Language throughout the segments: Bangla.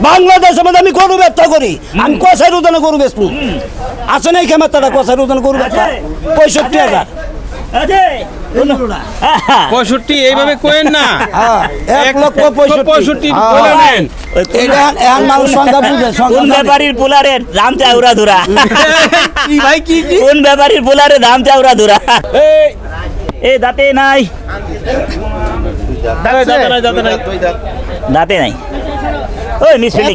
বাংলাদেশের মধ্যে আমি গরু ব্যবসা করি। আমি কষাই রোদনে গরু বেচবো। আছে না এই ক্ষমতাটা কষাই রোদনে গরু ব্যবসা? পঁয়ষট্টি হাজার। পঁয়ষট্টি এইভাবে কোয়েন না। হ্যাঁ, এক লক্ষ পঁয়ষট্টি। পঁয়ষট্টি হ্যাঁ। কোন। ব্যাপারীর পোলারের দাম চাউরা ধুরা ভাই কি কি? কোন ব্যাপারীর পোলারের দাম চাউরা ধুরা এই, এই দাঁতে নাই। নাই, নাই। দাঁতে নাই। ওই মিস নাই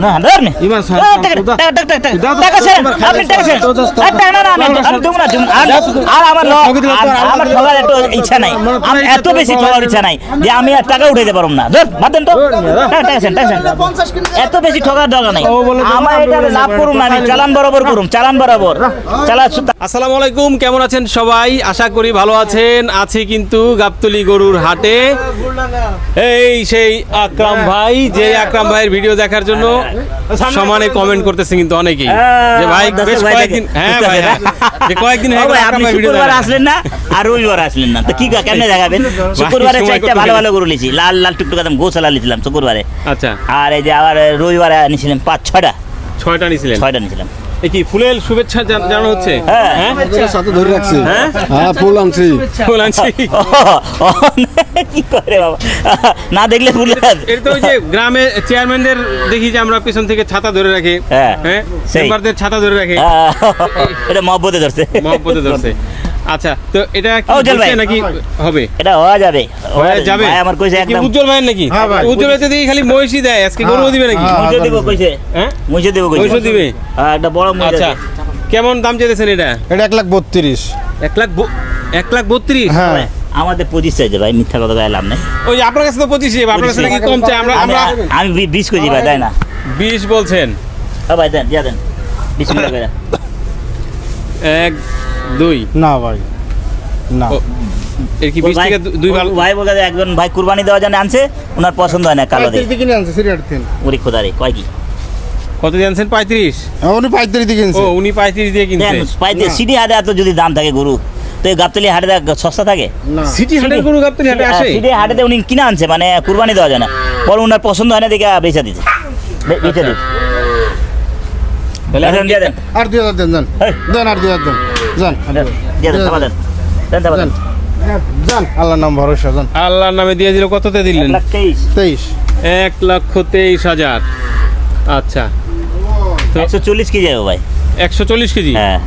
না ধর নে। ইমান সাহেব, ও, টাকা, টাকা, টাকা, টাকা, টাকা, টাকা আপনি টাকা ছেড়েন। আর টাকা না, না, আমি- আমি না, আর- আর আমার আমার ঠগার একটু ইচ্ছা নাই। আমার এত বেশি ঠগার ইচ্ছা নাই যে আমি আর টাকা উঠাইতে পারব না। ধর বাদ দেন তো। টাকা টাকা। এত বেশি ঠগার দরকার নাই। আমার এটা লাভ করুন আমি চালান বরাবর করুন চালান বরাবর। চালা আসসালামু আলাইকুম কেমন আছেন সবাই? আশা করি ভালো আছেন। আছি কিন্তু গাবতলি গরুর হাটে। এই সেই আকরাম ভাই। যে আকরাম ভাইয়ের ভিডিও দেখার জন্য সমানে কমেন্ট করতেছে কিন্তু অনেকেই। যে ভাই বেশ কয়েকদিন হ্যাঁ ভাই হ্যাঁ। যে কয়েকদিন হয়ে গেল আপনি শুক্রবার আসলেন না? আর রবিবার আসলেন না। তো কি কা- কেমনে দেখাবেন? শুক্রবারে চারটা ভালো ভালো গরু লিছি লাল লাল টুকটুক একদম গোছালা লিছিলাম শুক্রবারে। আচ্ছা। আর এই যে আবার রবিবারে নিছিলাম পাঁচ ছয়টা। ছয়টা নিছিলেন ছয়টা নিছিলাম কি ফুলের শুভেচ্ছা জানানো হচ্ছে? হ্যাঁ। হ্যাঁ? সাথে ধরে রাখছি। হ্যাঁ? হ্যাঁ ফুল আনছি। ফুল আনছি। কি করে বাবা? না দেখলে ফুল। এটা তো ওই যে গ্রামে চেয়ারম্যানদের দেখি যে আমরা পিছন থেকে ছাতা ধরে রাখি। হ্যাঁ, হ্যাঁ। মেম্বারদের ছাতা ধরে রাখি। এটা মহব্বতে ধরছে। মহব্বতে ধরছে। আচ্ছা তো এটা কি উজ্জ্বল ভাই। নাকি হবে? এটা হওয়া যাবে। হয়ে যাবে? ভাই আমার কইছে একদম উজ্জ্বল নাকি? হ্যাঁ ভাই। উজ্জ্বল ভাই দেখি খালি মহিষই দেয় আজকে গরু দিবে নাকি? হ্যাঁ। কইছে। হ্যাঁ? দেবো কইছে। দিবে? হ্যাঁ, একটা বড় আচ্ছা কেমন দাম চেয়েছেন এটা? এটা এক লাখ বত্রিশ। এক লাখ এক লাখ বত্রিশ? হ্যাঁ। আমাদের পঁচিশ চাইছে ভাই মিথ্যা কথা গায়ে লাভ নাই। ওই আপনার কাছে তো পঁচিশে আপনার কাছে নাকি কম চাই আমরা আমরা আমি- বিশ কেজি ভাই তাই না। বিশ বলছেন। ভাই দেন দিয়া দেন। বিশ মিনিট এক দুই? না ভাই না। ও, এর কি বিশ থেকে দুই ভাই বলে একজন ভাই কুরবানি দেওয়ার জন্য আনছে ওনার পছন্দ হয় না কালো দিয়ে। দিকে আনছে সিরিয়ার তিন। ওরি খোদারে কয় কি? কত জানছেন পঁয়ত্রিশ? উনি পঁয়ত্রিশ দিকে ও উনি পঁয়ত্রিশ দিয়ে কিনছে। দেন সিটি হাটে এত যদি দাম থাকে গরু তো এই গাবতলি হাটে দেখ সস্তা থাকে? সিটি গরু গাবতলি হাটে আসে? সিটি হাটেতে উনি কিনে আনছে মানে কুরবানি দেওয়া যায় না পরে ওনার পছন্দ হয় না দেখে বেচা দিয়ে দেন। আর দুই হাজার দেন দেন আর দুই হাজার দেন। যান দিয়ে দেন চাপা দেন। দেন চাপা দেন। যান যান আল্লাহর নাম ভরসা যান আল্লাহর নামে দিয়ে দিল কততে দিলেন? তেইশ। তেইশ। এক লক্ষ তেইশ হাজার। আচ্ছা। তো একশো চল্লিশ কেজি যাব ভাই। একশো চল্লিশ কেজি? হ্যাঁ।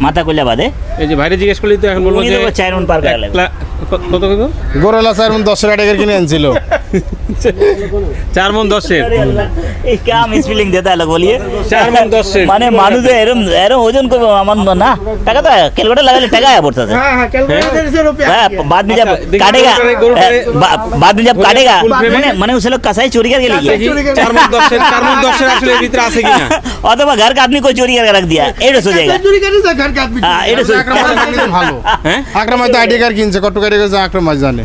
মাথা কইলা বাদে এই যে বাইরে জিজ্ঞেস করলি তো এখন বলবো উনি যে দেবো চার মন পার করে এক লাগবে। লাখ- ক- কত কত গোরেলা স্যার দশ টাকা কিনে আনছিল চার মন দশের এই क्या মিসফিলিং देता है लोग बोलिए চার মন দশের মানে মানুষ এরম এরম ওজন করবে আমার না টাকা তো ক্যালকুলেটর লাগালে টাকা আয়া पड़ता है हाँ, बाद में जब अच्छा, देखिए, काटेगा गरुड़ करे- गरुड़ करे- अ, बा- बाद में जब बोले- काटेगा फुल फ्रेम मैंने मैंने उसे लोग कसाई चोरी करके ले দেখি, गया চার মন দশের চার মন দশের আসলে এর ভিতরে আছে কিনা अथवा घर का आदमी को चोरी करके रख दिया एडो सो जाएगा हाँ, এটা আকরাম ভাই কিনছে ভালো। হ্যাঁ? আকরাম ভাই আইডি কার্ড কিনছে কত গাড়ি গেছে আকরাম জানে।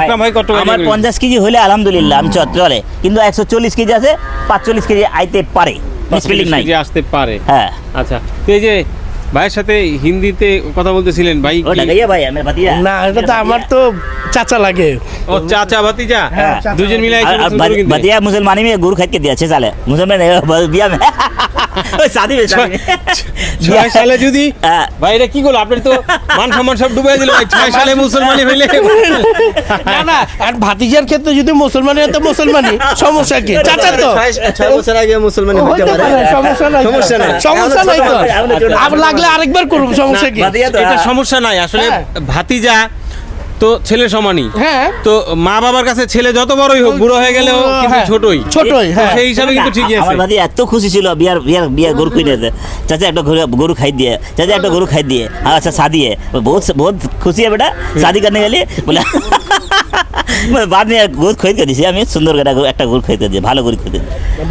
আকরাম ভাই কত আমার পঞ্চাশ কেজি হলে আলহামদুলিল্লাহ আমি চলে কিন্তু একশো চল্লিশ কেজি আছে পাঁচচল্লিশ কেজি আইতে পারে। মিসফিলিং নাই। আসতে পারে। হ্যাঁ। আচ্ছা তো এই যে ভাইয়ের সাথে হিন্দিতে কথা বলতেছিলেন ভাই না এটা তো আমার তো চাচা লাগে। ও চাচা ভাতিজা? হ্যাঁ, দুজন মিলে ভাতিজা মুসলমানি মেয়ে গুরু খাইকে দিয়েছে সালে মুসলমান বিয়া আপনার ভাতিজার ক্ষেত্রে যদি মুসলমানি হয় তো মুসলমানি সমস্যা আগে সমস্যা আর লাগলে আরেকবার করুন সমস্যা কি ভাতিজা তো এটা হ্যাঁ। সমস্যা নাই আসলে হ্যাঁ। ভাতিজা তো ছেলে সমানই হ্যাঁ তো মা বাবার কাছে ছেলে যত বড়ই হোক বুড়ো হয়ে গেলেও কিন্তু হ্যাঁ। ছোটই ছোটই হ্যাঁ সেই হিসাবে কিন্তু ঠিকই আছে আমার ভাতি এত খুশি ছিল বিয়ার বিয়ার বিয়ার গরু কিনে दे चाचा একটা গরু গরু খাই দিয়ে चाचा একটা গরু খাই দিয়ে हाँ अच्छा शादी है बहुत बहुत खुशी है बेटा शादी करने के लिए बोला মানে গুড় আমি সুন্দর করে একটা গুড় ভালো গুড়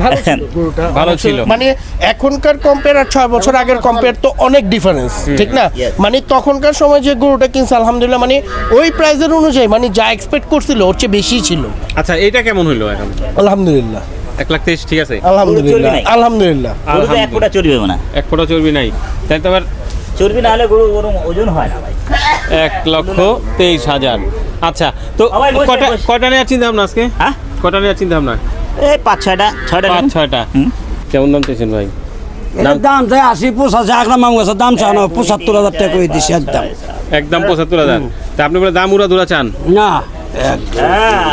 ভালো হ্যাঁ। ছিল মানে এখনকার কম্পেয়ার আর ছয় বছর আগের কম্পেয়ার তো অনেক ডিফারেন্স ঠিক না? মানে তখনকার সময় যে গরুটা কিনছে আলহামদুলিল্লাহ মানে ওই প্রাইজের অনুযায়ী মানে যা এক্সপেক্ট করছিল ওর চেয়ে বেশি ছিল। আচ্ছা এটা কেমন হলো এখন? আলহামদুলিল্লাহ। এক লাখ তেইশ ঠিক আছে? আলহামদুলিল্লাহ। আলহামদুলিল্লাহ। এক ফোটা চর্বি হবে না। এক ফোটা চর্বি নাই। তাই তো আবার চর্বি না হলে গরু ওজন হয় না এক লক্ষ তেইশ হাজার। আচ্ছা তো কটা নেওয়ার চিন্তা ভাবনা আজকে? হ্যাঁ? কটা নেওয়ার চিন্তা ভাবনা এই পাঁচ ছয়টা ছয়টা পাঁচ ছয়টা। কেমন দাম চাইছেন ভাই? দাম চাই আশি পঁচাশি মামু গেছে দাম চান পঁচাত্তর হাজার টাকা করে দিছি একদম। একদম পঁচাত্তর হাজার। তা আপনি বলে দাম উড়া দুরা চান? না। এক দুই।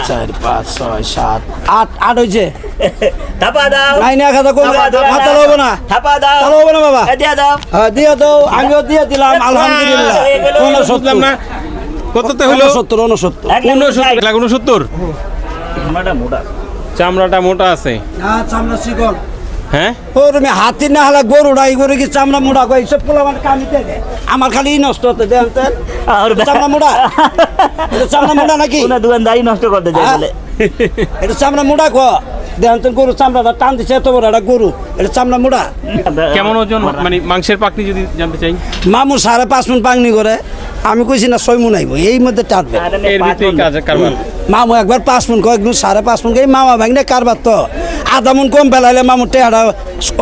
চার পাঁচ ছয় সাত আট আট হয়েছে। থাপা দাও। নাইন এক হাজার কমবে মাথা লবো না। থাপা দাও। তাহলে না বাবা। দিয়া দাও। হ্যাঁ দিয়ে দাও। আমিও দিয়ে দিলাম আলহামদুলিল্লাহ। না। কততে হলো উনসত্তর উনসত্তর। ষাট। এক লাখ উনসত্তর? মোটা। চামড়াটা মোটা আছে। আচ্ছা আমরা শিকল। হ্যাঁ? ও তুমি হাতি না হলে গরু নাই গরু কি চামড়া মুড়া কই সব পোলা মানে কামি দেয় আমার খালি নষ্ট হতে দেন তেন আর চামড়া মুড়া এটা চামড়া মুড়া নাকি? কোনো দোকানদারি নষ্ট করতে যায় হ্যাঁ? বলে। এটা চামড়া মুড়া কো দেন তেন গরু চামড়াটা টান দিছে এত বড় একটা গরু। এটা চামড়া মুড়া কেমন ওজন? মানে মাংসের পাকনি যদি জানতে চাই। মামু সাড়ে পাঁচ মন পাংনি করে। আমি কইছি না ছয় মন আইব এই মধ্যে টাটবে। মামু একবার পাঁচ মন একদম সাড়ে পাঁচ মন এই মামা ভাঙনে কারবার তো। আধা মন কম ফেলাইলে মামু টেহারা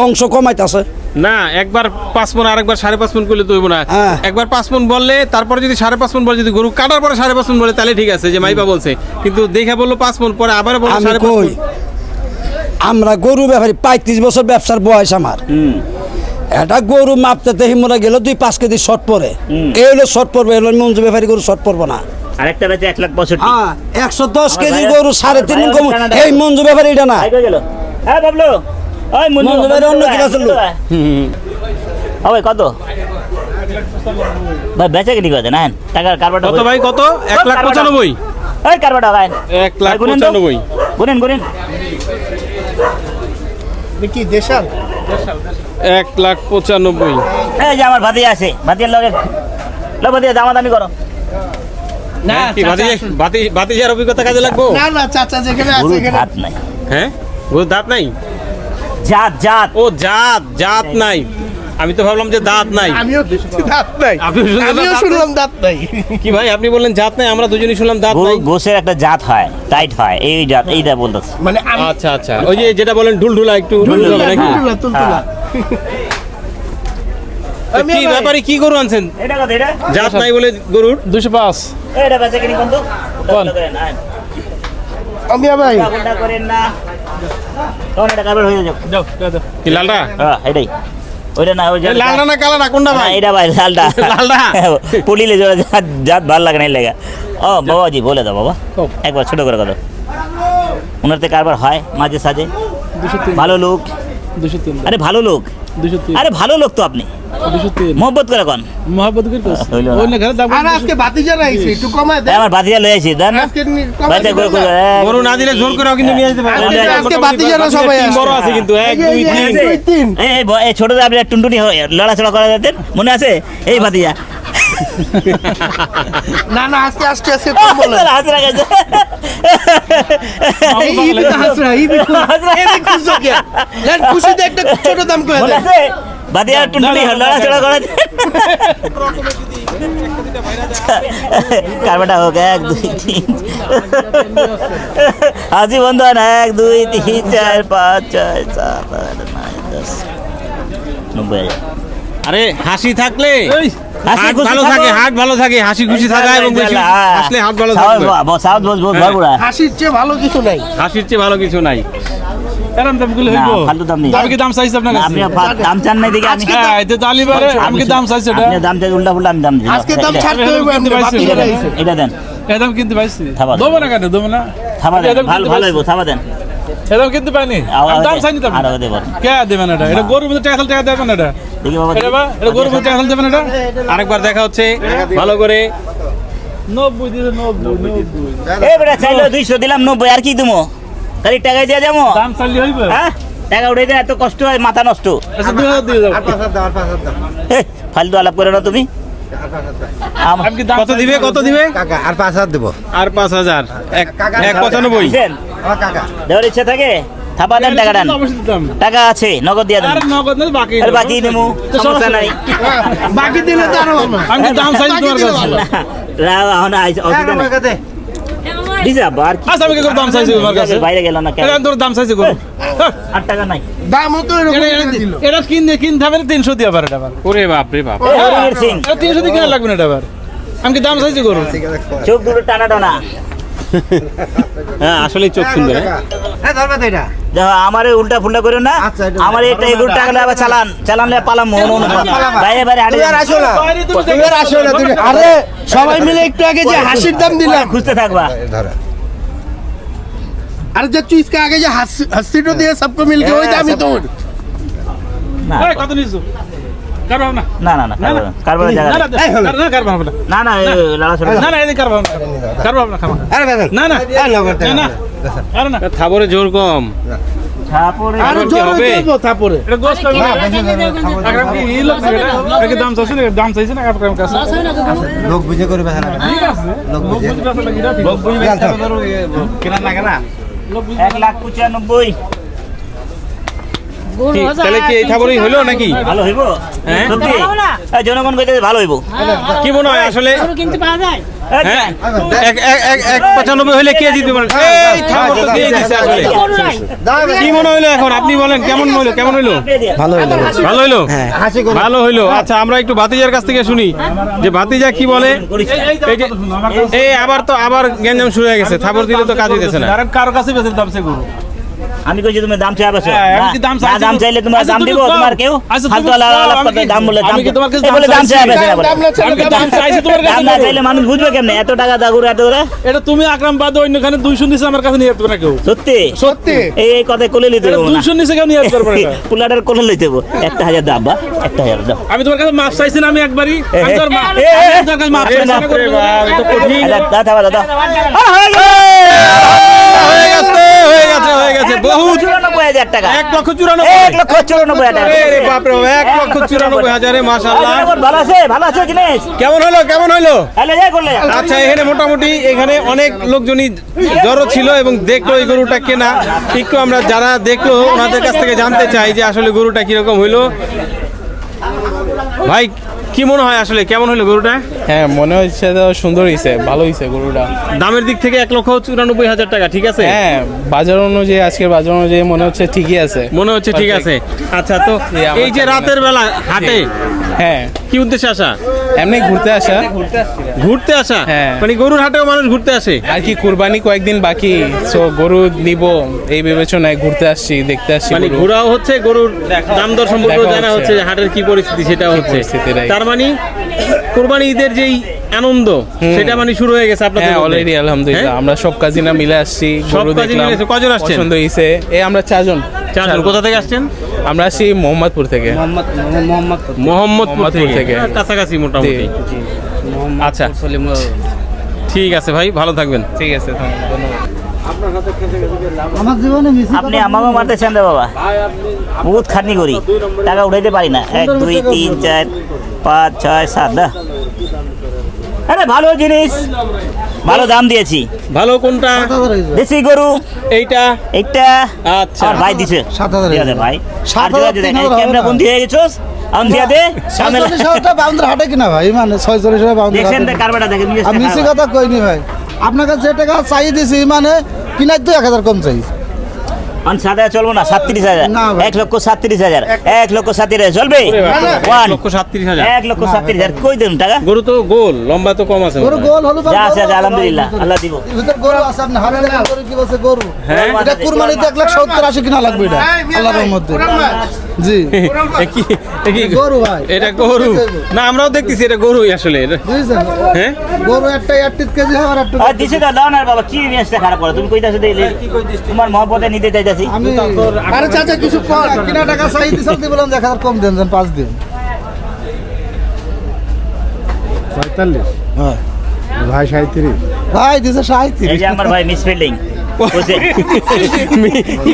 অংশ কমাইতাছে। না একবার পাঁচ মন আর একবার সাড়ে পাঁচ মন করলে তো হইব না। হ্যাঁ। একবার পাঁচ মন বললে তারপরে যদি সাড়ে পাঁচ মন বলে যদি গরু কাটার পরে সাড়ে পাঁচ মন বলে তাহলে ঠিক আছে যে মাইবা বলছে। কিন্তু দেখে বলল পাঁচ মন পরে আবার বলল সাড়ে পাঁচ আমরা গরু ব্যাপারী পঁয়ত্রিশ বছর ব্যবসার বয়স আমার। এটা গরু মাপতে দেখি মোরা গেল দুই পাঁচ কেজি শর্ট পরে। এই হলো শর্ট পড়বে এলো মঞ্জু ব্যাপারী গরু শর্ট পড়ব না। আরেকটা বেচে এক লাখ পঁয়ষট্টি। হ্যাঁ একশো দশ কেজি গরু সাড়ে তিন এই মঞ্জু ব্যাপারী এটা না। হ্যাঁ বাবলু। ওই মঞ্জু। মঞ্জু অন্য? কত? ভাই বেচে কিনি কথা না টাকার কারবারটা কত ভাই কত? এক লাখ পঁচানব্বই। ওই কারবারটা গায়েন এক লাখ পঁচানব্বই। গুনেন গুনেন। কি দেশাল? এক লাখ পঁচানব্বই। হ্যাঁ যে আমার ভাতিজা আছে ভাতিজার লগে লো ভাতিজা দামাদামি করো। না কি বাতি বাতি অভিজ্ঞতা কাজে লাগবো? না না চাচা যেখানে আছে গরুর হাত নাই। হ্যাঁ? গরুর দাঁত নাই? জাত জাত। ও জাত জাত নাই। আমি তো ভাবলাম যে দাঁত নাই। আমিও দাঁত নাই। আমিও শুনলাম দাঁত নাই। কি ভাই আপনি বললেন জাত নাই আমরা দুজনেই শুনলাম দাঁত নাই। গোসের একটা জাত হয় টাইট হয় এই জাত এইটা বলতেছে। মানে আচ্ছা আচ্ছা। ওই যে যেটা বলেন ঢুলঢুলা একটু ঢুলঢুলা নাকি? কি ব্যাপারে কি গরু আনছেন? জাত নাই বলে গরুর? দুশো পাঁচ। এটা বেচে কিনি কোন আমি ভাই। করেন না। তখন এটা কারবার হয়ে যাও যাও, যাও। লালটা? হ্যাঁ এটাই। ওইটা না ওই লালটা। না কালাটা কোনটা ভাই? এটা ভাই লালটা। লালটা? পুলিলে জোড়া জাত জাত ভালো লাগে না এই লেগা। ও বাবাজি বলে দাও বাবা। একবার ছোট করে কথা। ওনার থেকে কারবার হয় মাঝে সাঝে। ভালো লোক। আরে ভালো লোক। আরে ভালো লোক তো আপনি। মোহব্বত করে কোন। মহাবত করে করছে ওই না। ঘরে দাম আর আজকে বাতিজা রাইছে একটু কমায় দেন আমার বাতিজা লয়ে আছি দেন। আজকে নি- করে করে গরু না দিলে জোর করেও কিন্তু নিয়ে যেতে পারবে আজকে- আজকে সবাই টিম বড় আছে কিন্তু এক এই এই ছোটদের আপনি টুনটুনি হয়ে লড়াচড়া করা যেতেন মনে আছে? এই ভাতিজা না না আজকে আজকে আজকে কম বলেন হাজরা গেছে এই ইবি তো হাসরা ইবি ইবি খুশি। কি লেন খুশিতে একটা ছোট দাম করে মনে দেন ভাতিজা টুনটুনি লড়াচড়া করা কারবাটা হোক এক দুই তিন। হাজি বন্ধন এক দুই তিন চার পাঁচ ছয় সাত আট নয় দশ। নব্বই হাজার। আরে হাসি থাকলে? ভালো থাকে হাট ভালো থাকে হাসি খুশি থাকা এবং বেশি। হাট ভালো সাউথ সাউথ বস বস হ্যাঁ। হাসির চেয়ে ভালো কিছু নাই। হাসির চেয়ে ভালো কিছু নাই। এরম দামগুলো হইবো? ফালতু দাম নেই। আমি কি দাম চাইছি আপনার কাছে? আপনি দাম চান নাই দেখে আমি হ্যাঁ এটা তো আলিবারে আমি কি দাম চাইছি এটা। আপনি দাম চাই উল্টা ফুল্টা আমি দাম দিই আজকে দাম ছাড়তে হইবে আপনি এটা এটা দেন, রাইছে এটা দেন। এদাম কিনতে পাইছি। দেবো না কেন দেবো না? থাবা দেন ভালো ভালো। থাবা দেন। এদাম কিনতে পাইনি? দাম চাইনি তো। আরও দেবো। কে দেবেন এটা? এটা গরুর মধ্যে টাকা টাকা দেবেন এটা? দেখি বাবা এটা এটা আরেকবার দেখা হচ্ছে ভালো করে। আর কি খালি দিয়ে যাব? হ্যাঁ? টাকা উঠে দেয় এত কষ্ট হয় মাথা নষ্ট। আচ্ছা ফালতু আলাপ করে না তুমি। কত দিবে কত দিবে? আর পাঁচ হাজার দেবো। আর পাঁচ হাজার। এক পঁচানব্বই। দেওয়ার ইচ্ছা থাকে? থাপা দেন টাকা দেন। টাকা আছে নগদ দিয়ে দেন। আরে নগদ না বাকি আর বাকি নেব সমস্যা নাই। বাকি দিলে তো আরও আমি দাম চাইছি তোমার কাছে। না, এখন অসুবিধা নেই। কাকাতে দিছে আর কি? আচ্ছা আমি দাম চাইছি তোমার কাছে? বাইরে গেল না কেন? তোর দাম চাইছি গরু আট টাকা নাই। দামও তো এরকম এটা- এটা- দিল। এটা কিনতে কিনতে হবে না তিনশো দিয়ে আবার এটা ওরে বাপ রে বাপ। হরিণের সিং এটা তিনশো দিয়ে কিনা লাগবে না এটা আবার। আমি কি দাম চাইছি চোখ দুটো টানা টানা। হ্যাঁ আসলে চোখ সুন্দর হ্যাঁ? দেখো আমার উল্টা ফুল্টা করো না আমার একটা এগুলো টাকা নিয়ে আবার চালান চালানলে পালাম মন বাইরে বাইরে হাঁটে আরে সবাই মিলে একটু আগে যে হাসির দাম দিলাম খুঁজতে থাকবা अरे जब तू इसके आगे जो हंस- हंसी तो दिए सबको मिलके वही दाम ही तोड़ না এই, কত নিছো কারবার না। না না না কারবার- জায়গা না নেই। না না কারবার হবে না। না না এই না না এদিকে কারবার কারবার হবে না। খাবা না না না। না আরে না। থাবরে জোর কম। আরে জোর এটা গোস না কি দাম চাইছে দাম চাইছে না আকরাম কাছে? লোক বুঝে করবে না ঠিক আছে। লোক বুঝে। আসলে কি ঠিক লোক বুঝে কেনা না? কেনা এক লাখ পঁচানব্বই। তাহলে কি এই থাবরেই হলো নাকি? ভালো হইব? হ্যাঁ? সত্যি? জনগণ কইতে ভালো হইব। কি মনে হয় আসলে? কিনতে পাওয়া যায়? এই হ্যাঁ? এক এক এক এক পঁচানব্বই হলে কে জিতবে বলেন? এই থাবর তো দিয়ে দিছে আসলে। গরু নাই কি মনে হইল এখন? আপনি বলেন কেমন হইল কেমন হইল? ভালো হইল। ভালো হইল? ভালো হইল। আচ্ছা আমরা একটু ভাতিজার কাছ থেকে শুনি। যে ভাতিজা কি বলে? এই আবার তো আবার গ্যাঞ্জাম শুরু হয়ে গেছে। থাবর দিলে তো কাজ হইতেছে না। কারও কাছে দাম গরু। আমি কইছি তুমি দাম চাইবে হ্যাঁ, দাম? দাম চাইলে তোমার আচ্ছা, দাম দিব। তোমার কেউ আচ্ছা, ফালতু আলাপ করতে দাম বলে আমি কি তোমার কাছে এই বলে দাম বলে। দাম না আমি দাম চাইছি তোমার দাম না চাইলে মানুষ বুঝবে কেমনে এত টাকা দা গরু এত করে এটা তুমি আকরাম বাদ অন্যখানে দুইশো নিচে আমার কাছে নিয়ে যেতে না কেউ সত্যি সত্যি এই এই কথা কোলে লইতে এটা দেবো না দুইশো নিচে কেউ নিয়ে পারবে না পুলাটার কোলে লইতে দেবো একটা হাজার দাম বা একটা হাজার দাম আমি তোমার কাছে মাপ চাইছি না আমি একবারই আমি তোর মা- এ, এ, এ, আমি তোর কাছে মাপ চাইছি না বাপ করে রে বাপ, এ তো কঠিন। দাদা দাদা হাজার টাকা। এক লক্ষ চুরানব্বই এক লক্ষ চুরানব্বই হাজার রে বাপরে এক লক্ষ চুরানব্বই হাজারে মাশাল্লাহ ভালো আছে ভালো আছে জিনিস। কেমন হলো কেমন হলো তাহলে যাই করলে। আচ্ছা এখানে মোটামুটি এখানে অনেক লোকজনই জড়ো ছিল এবং দেখল এই গরুটা কেনা। একটু আমরা যারা দেখল ওনাদের কাছ থেকে জানতে চাই যে আসলে গরুটা কীরকম হইল। ভাই কি মনে হয় আসলে? কেমন হলো গরুটা? হ্যাঁ মনে হচ্ছে তো সুন্দর হয়েছে ভালো হয়েছে গরুটা। দামের দিক থেকে এক লক্ষ চুরানব্বই হাজার টাকা ঠিক আছে? হ্যাঁ বাজার অনুযায়ী আজকের বাজার অনুযায়ী মনে হচ্ছে ঠিকই আছে। মনে হচ্ছে ঠিক আছে। আচ্ছা তো এই যে রাতের বেলা হাটে হ্যাঁ। কি উদ্দেশ্যে আসা? এমনি ঘুরতে আসা। ঘুরতে আসা? হ্যাঁ। মানে গরুর হাটেও মানুষ ঘুরতে আসে? আর কি কুরবানি কয়েকদিন বাকি সো গরু নিব এই বিবেচনায় ঘুরতে আসছি দেখতে আসছি মানে ঘোরাও হচ্ছে গরুর দাম দর সম্পর্কে জানা হচ্ছে। হচ্ছে হাটের কি পরিস্থিতি সেটা হচ্ছে। তার মানে কোরবানি ঈদের যেই আনন্দ সেটা মানে শুরু হয়ে গেছে আপনাদের হ্যাঁ অলরেডি আলহামদুলিল্লাহ। হ্যাঁ? আমরা সব কাজিনা মিলে আসছি সব দেখলাম মিলে কজন আসছেন? পছন্দ হয়েছে এই আমরা চারজন। চারজন কোথা থেকে আসছেন? আমরা আসছি মোহাম্মদপুর থেকে। মোহাম্মদপুর মোহাম্মদপুর থেকে। থেকে। হ্যাঁ, কাছাকাছি মোটামুটি। আচ্ছা। ঠিক আছে ভাই ভালো থাকবেন। ঠিক আছে ধন্যবাদ। আপনি আমাকে মারতেছেন রে বাবা। বহুত খাটনি করি। টাকা উঠাইতে পারি না। এক দুই তিন চার পাঁচ ছয় সাত না? আরে ভালো জিনিস। ভালো দাম দিয়েছি। ভালো কোনটা? দেশি গরু। এইটা? এইটা। আচ্ছা। ভাই দিছে। সাত হাজার দে ভাই। সাত হাজার ক্যামেরা বন্ধি হয়ে গেছোস? হাটে কিনা ভাই? মানে ছয়চল্লিশ দেখেন আমি কথা কইনি ভাই। আপনাকে যে টাকা চাই দিছি মানে কিনার তো এক হাজার কম চাই। আন সাত হাজার চলবো না সাতত্রিশ হাজার। এক লক্ষ সাতত্রিশ হাজার। এক লক্ষ সাতত্রিশ হাজার। চলবে? ওয়ান লক্ষ সাতত্রিশ হাজার। এক লক্ষ সাতত্রিশ হাজার। কই দেন টাকা? গরু তো গোল লম্বা তো কম আছে গরু গোল হলো যা আছে আছে আলহামদুলিল্লাহ আল্লাহ দিব। ভিতর গরু আছে আপনি দেখা গরু কি বলছে গরু। হ্যাঁ। এটা কুরবানিতে লাখ সত্তর আশি কিনা লাগবে এটা আল্লাহর মধ্যে জি। কি কি? গরু ভাই। এটা গরু। না আমরাও দেখতেছি এটা গরুই আসলে। এটা হ্যাঁ? গরু একটা আটত্রিশ কেজি হয় আর একটা আর দিছে দাও না বাবা কি মেসটা খারাপ করে? তুমি কইতাছো দিলে তোমার মহব্বতে নিতে চাইতাছি আরে চাচা কিছু কর কিনা টাকা চাই দিছি আপনি বললাম এক হাজার কম দেন দেন পাঁচ দিন। পঁয়তাল্লিশ? হ্যাঁ। ভাই সাঁত্রিশ ভাই দিছে এই যে আমার ভাই মিস কি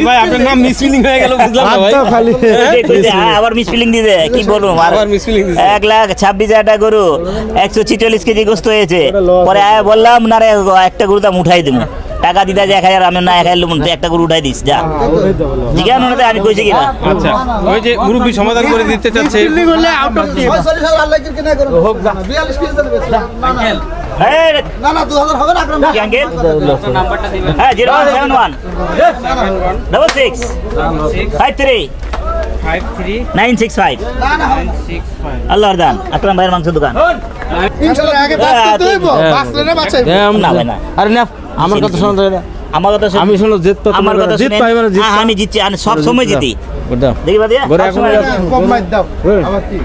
ভাই আপনার নাম মিসফিলিং হয়ে গেল বুঝলাম না ভাই। খালি আবার মিস ফিলিং কি বলব আবার লাখ ছাব্বিশ হাজার টাকা গরু একশো ছিচল্লিশ কেজি গোস্ত হয়েছে। পরে আয়া বললাম না রে একটা গরু দাম উঠাই দিব। টাকা দিতে যে এক হাজার আমি না এক হাজার তুই একটা গরু উঠাই দিস যা। জিজ্ঞাসা মনে আমি কইছি কিনা? আচ্ছা ওই যে মুরব্বী সমাধান করে দিতে চাচ্ছে। আউট অফ হোক না কেজি না, না, না না না হ্যাঁ zero one seven one. Double six five three nine six five. Nine six five. আল্লাহর দান আকরাম ভাইয়ের মাংস দোকান। না ভাই না আরে না আমার কথা শোনা আমার কথা আমি শুনলো জিত আমার কথা জিত পাই মানে জিত হ্যাঁ, আমি জিতছি আমি সব সময় জিতি। দেখি বাদিয়া গোরা সব সময় এখন জিতি। কম মাইর দাও। আবার কি?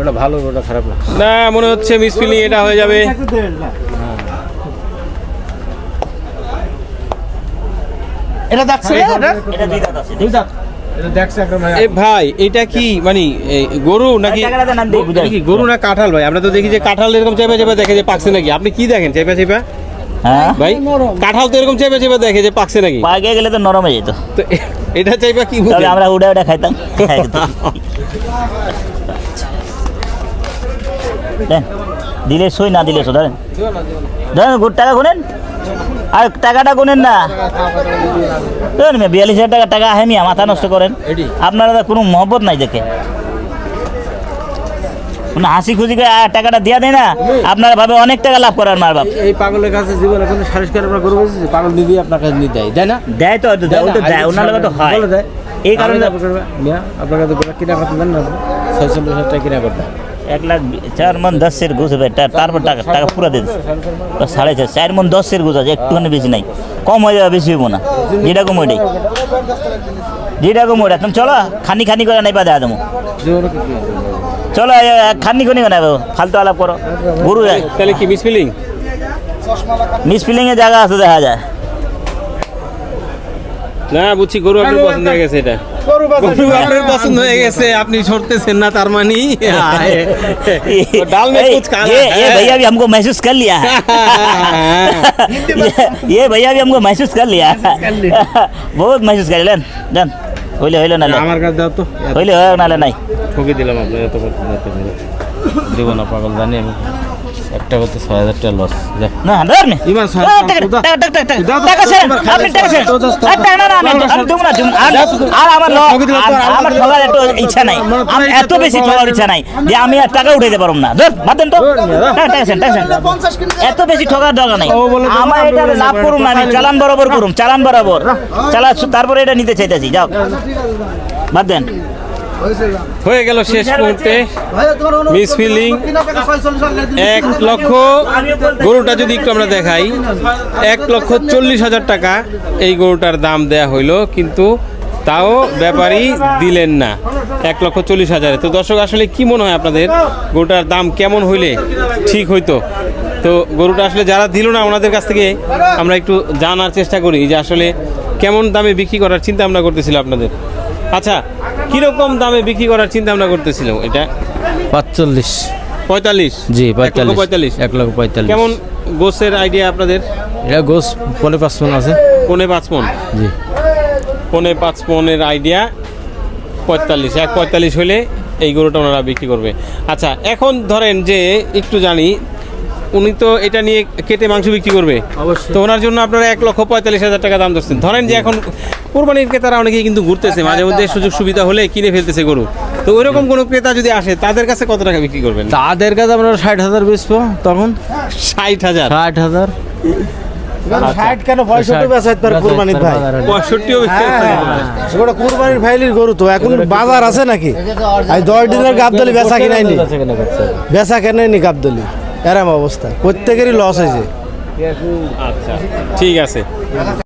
ওটা ভালো ওটা খারাপ না। না মনে হচ্ছে এটা হয়ে যাবে। এটা দেখছে এটা দুই দাঁত আছে। দুই দাঁত। এ ভাই এটা কি মানে গরু নাকি কি গরু না কাঁঠাল ভাই? আমরা তো দেখি যে কাঁঠাল এরকম চেপে চেপে দেখে যে পাকছে নাকি। আপনি কি দেখেন? চেপে চেপে? হ্যাঁ? ভাই কাঁঠাল তো এরকম চেপে চেপে দেখে যে পাকছে নাকি? পাগে গেলে তো নরম হয়ে যেত। তো এটা চেপে কি তবে আমরা উড়ে উড়ে খাইতাম। দিলে সই না দিলে সই ধরেন। ধরেন টাকা গুনেন। আর টাকাটা গুনেন না। বিয়াল্লিশ হাজার টাকা টাকা আহে মিয়া মাথা নষ্ট করেন। আপনারা কোনো মহব্বত নাই দেখে। হাসি খুশি করে টাকাটা দিয়া দেয় না। আপনারা ভাবে অনেক টাকা লাভ করার মার বাপ। এই পাগলের কাছে জীবনে কোনো সারিশ করে আমরা বেঁচেছি পাগল নিবি আপনার কাছে নিয়ে দেয়। দেয় না? দেয় তো হয়তো দেয়, তো দেয় ওনার লগে তো হয়। এই কারণে আপনার কাছে কিনা করতে দেন না ছয়চল্লিশ হাজার টাকা কিনা করতে। এক লাখ চার মন দশের ঘুষ হবে তারপর টাকা টাকা পুরো দিয়ে। সাড়ে চার চার মন দশের ঘুষ আছে একটুখানি বেশি নাই। কম হয়ে যাবে বেশি হইব না। যেটা কম ওইটাই। যেটা কম ওইটা। তুমি চলো খানি খানি করে নাই পা দেওয়া দেবো। চলো খানি খানি করে ফালতু আলাপ করো। গরু তাহলে কি মিস ফিলিং মিস ফিলিংয়ের জায়গা আছে দেখা যায়। না বুঝছি গরু আপনার পছন্দ হয়ে গেছে এটা। গরু আপনার পছন্দ হয়ে গেছে আপনি সরতেছেন না তার মানে तो डाल में ए, कुछ काला ये ये है। भैया भी हमको महसूस कर लिया है ये, ये भैया भी हमको महसूस कर लिया बहुत महसूस कर लेन जान হইলে হইলে নালে আমার কাছে দাও তো হইলে হয় নালে নাই ঠকে দিলাম আপনার এত করতে দেব না পাগল জানি আমি একটা করতে ছয় হাজার টাকা লস না ধর আমি- আমি। আর- আমার ঠকার একটু ইচ্ছা নাই। আমার এত বেশি ঠকার ইচ্ছা নাই যে আমি আর টাকা উঠাইতে পারব না। ধর তো। ছেড়েন। এত বেশি ঠকার দরকার নাই। আমার এটা লাভ করুন না আমি চালান বরাবর করুন চালান বরাবর। চালা তারপরে এটা নিতে চাইতেছি যাও। বাদ দেন। হয়ে গেল শেষ মুহূর্তে। মিস ফিলিং এক লক্ষ গরুটা যদি একটু আমরা দেখাই এক লক্ষ চল্লিশ হাজার টাকা এই গরুটার দাম দেয়া হইল কিন্তু তাও ব্যাপারী দিলেন না। এক লক্ষ চল্লিশ হাজারে। তো দর্শক আসলে কি মনে হয় আপনাদের? গরুটার দাম কেমন হইলে ঠিক হইতো? তো গরুটা আসলে যারা দিল না ওনাদের কাছ থেকে আমরা একটু জানার চেষ্টা করি যে আসলে কেমন দামে বিক্রি করার চিন্তা আমরা করতেছিলাম আপনাদের। আচ্ছা কীরকম দামে বিক্রি করার চিন্তা ভাবনা করতেছিলাম এটা পাঁচচল্লিশ। পঁয়তাল্লিশ? জি পঁয়তাল্লিশ। পঁয়তাল্লিশ। এক লক্ষ পঁয়তাল্লিশ। কেমন গোসের আইডিয়া আপনাদের? এটা গোস পনে পাঁচ মন আছে। পনে পাঁচ মন? জি। পনে পাঁচ মনের আইডিয়া পঁয়তাল্লিশ। এক পঁয়তাল্লিশ হলে এই গরুটা ওনারা বিক্রি করবে। আচ্ছা এখন ধরেন যে একটু জানি উনি তো এটা নিয়ে কেটে মাংস বিক্রি করবে। তো ওনার জন্য আপনারা এক লক্ষ পঁয়তাল্লিশ হাজার টাকা দাম ধরছেন। ধরেন যে এখন কোরবানির ক্রেতারা অনেকেই কিন্তু ঘুরতেছে মাঝে মধ্যে সুযোগ সুবিধা হলে কিনে ফেলতেছে গরু। তো ওইরকম কোনো ক্রেতা যদি আসে তাদের কাছে কত টাকা বিক্রি করবেন? তাদের কাছে আমরা ষাট হাজার বেচবো তখন। ষাট হাজার? ষাট হাজার। ষাট কেন? পঁয়ষট্টি কুরবানির ভাই। পঁয়ষট্টিও। ওটা কুরবানির ভাইলির গরু তো। এখন বাজার আছে নাকি? দশ দিনের গাবদলি বেচা কিনাইনি। বেচা কেনাইনি গাবদলি। এরম অবস্থা। প্রত্যেকেরই লস হয়েছে। আচ্ছা ঠিক আছে।